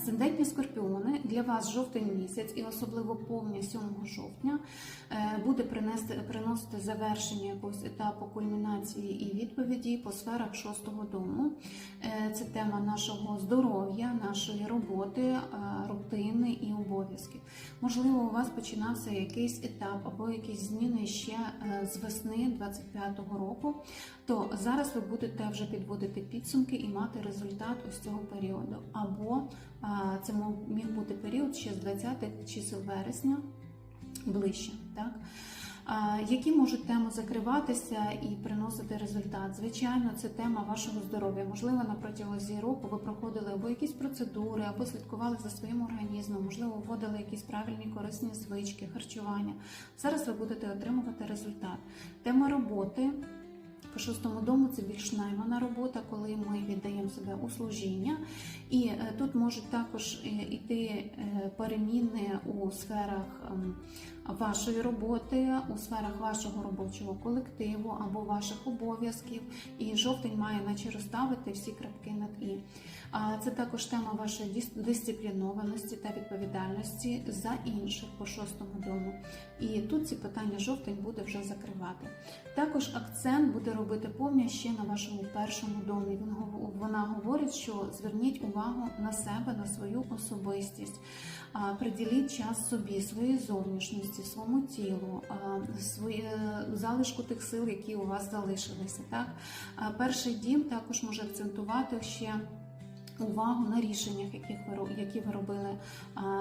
Асцендентні скорпіони для вас жовтень місяць і особливо повня 7 жовтня е, буде принести, приносити завершення якогось етапу кульмінації і відповіді по сферах шостого дому. Е, Це тема нашого здоров'я, нашої роботи, е, рутини і обов'язків. Можливо, у вас починався якийсь етап або якісь зміни ще з весни 25-го року, то зараз ви будете вже підводити підсумки і мати результат ось цього періоду. Або це міг бути період ще з 20-х чисел вересня ближче. Так? Які можуть теми закриватися і приносити результат? Звичайно, це тема вашого здоров'я. Можливо, на протязі року ви проходили або якісь процедури, або слідкували за своїм організмом, можливо, вводили якісь правильні корисні звички, харчування. Зараз ви будете отримувати результат. Тема роботи. По шостому дому це більш наймана робота, коли ми віддаємо себе у служіння. І е, тут можуть також е, іти е, переміни у сферах ем, вашої роботи, у сферах вашого робочого колективу або ваших обов'язків. І жовтень має наче розставити всі крапки над і. Це також тема вашої дисциплінованості та відповідальності за інших по шостому дому. І тут ці питання жовтень буде вже закривати. Також акцент буде робити повня ще на вашому першому домі. Він вона говорить, що зверніть увагу на себе, на свою особистість, приділіть час собі, своїй зовнішності, своєму тілу, залишку тих сил, які у вас залишилися. Так, перший дім також може акцентувати ще. Увагу на рішеннях, які ви робили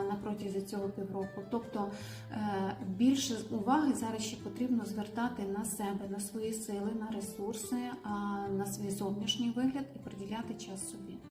на протязі цього півроку. Тобто е, більше уваги зараз ще потрібно звертати на себе, на свої сили, на ресурси, на свій зовнішній вигляд і приділяти час собі.